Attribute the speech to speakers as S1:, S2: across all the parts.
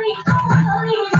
S1: Tony, Tony, Tony.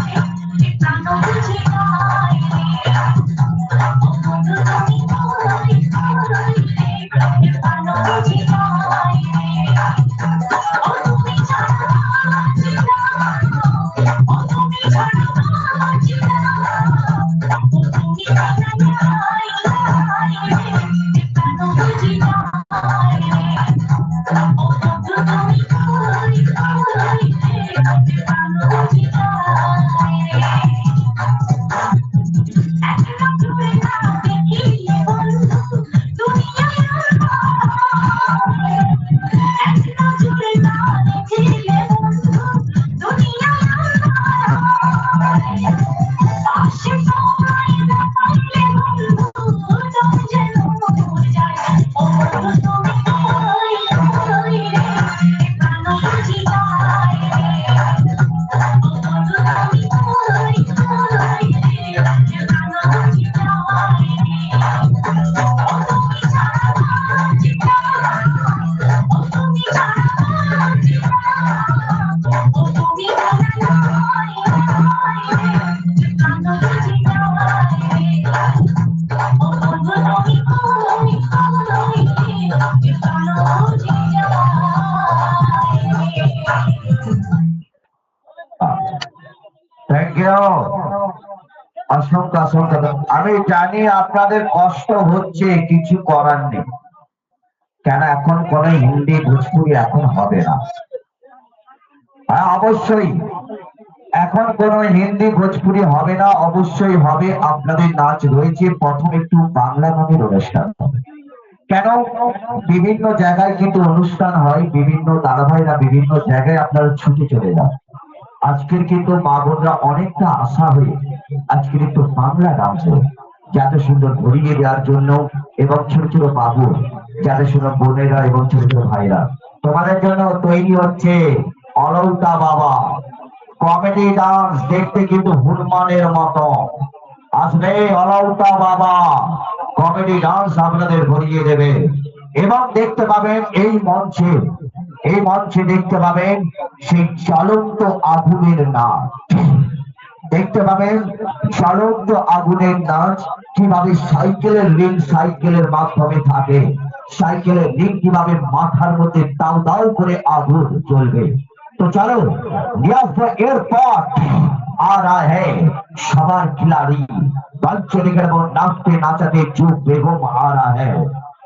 S1: আমি জানি আপনাদের কষ্ট হচ্ছে, কিছু করার নেই। কেন এখন কোন হিন্দি ভোজপুরি এখন হবে না? হ্যাঁ অবশ্যই। এখন কোন হিন্দি ভোজপুরি হবে না, অবশ্যই হবে। আপনাদের নাচ রয়েছে, প্রথম একটু বাংলা গানের অনুষ্ঠান কেন? বিভিন্ন জায়গায় কিন্তু অনুষ্ঠান হয়, বিভিন্ন দাদাভাইরা বিভিন্ন জায়গায় আপনারা ছুটে চলে যান। আজকের কিন্তু মা বোনরা অনেকটা আশা হয়ে আজকের একটু বাংলা গান যাতে সুন্দর ভরিয়ে দেওয়ার জন্য এবং ছোট ছোট বাবু যাতে সুন্দর বোনেরা এবং ছোট ছোট ভাইরা। তোমাদের জন্য তৈরি হচ্ছে অলৌতা বাবা। কমেডি ডান্স দেখতে কিন্তু হনুমানের মতো। আসবে অলৌতা বাবা। কমেডি ডান্স আপনাদের ভরিয়ে দেবে। এবং দেখতে পাবেন এই মঞ্চে এই মঞ্চে দেখতে পাবেন সেই চলন্ত আগুনের নাচ। দেখতে পাবেন চলন্ত আগুনের নাচ কীভাবে সাইকেলের রিং সাইকেলের মাধ্যমে থাকে। সাইকেলের রিং কীভাবে মাথার মধ্যে দাও দাও করে আগুন চলবে তো চলো সবার খিলাড়ি। মঞ্চে নাচতে নাচাতে চুপ বেগম আর হ্যাঁ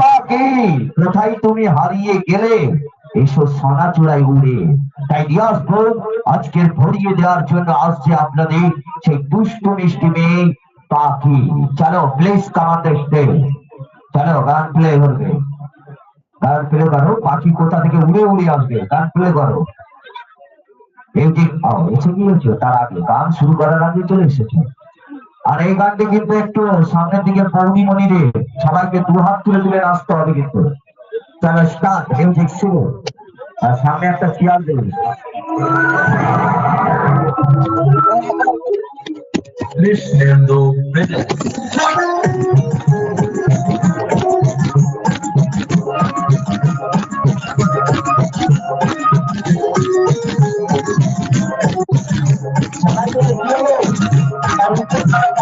S1: পাখি কোথায় তুমি হারিয়ে গেলে? এসো সোনা চূড়ায় উড়ে। তাই দিয়ে আসব আজকের ভরিয়ে দেওয়ার জন্য আসছে আপনাদের সেই দুষ্টু মিষ্টি মেয়ে পাখি। চলো প্লিজ কামান চলো, গান প্লে করবে। গান প্লে করো, পাখি কোথা থেকে উড়ে উড়ে আসবে? গান প্লে করো। এই যে এসে গিয়েছো, তার আগে গান শুরু করার আগে চলে এসেছে। আর এই গানটি কিন্তু একটু সামনের দিকে পৌর্ণিমণি রে সবাইকে দু হাত তুলে তুলে নাচতে হবে কিন্তু চলো স্টার্ট মিউজিক শুরু আর সামনে একটা চেয়ার দেবে
S2: presente.
S3: Thank you.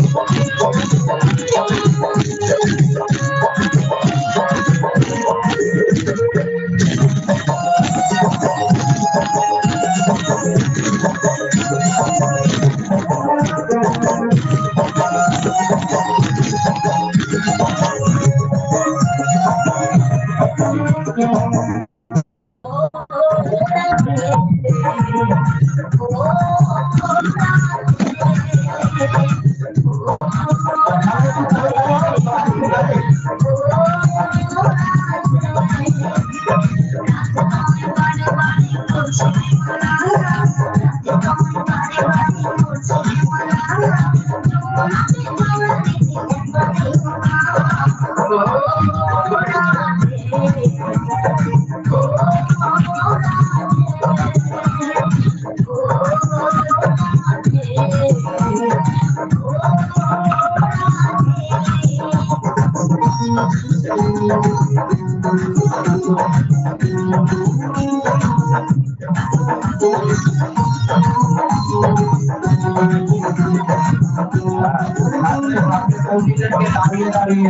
S3: দাঁড়িয়ে দাঁড়িয়ে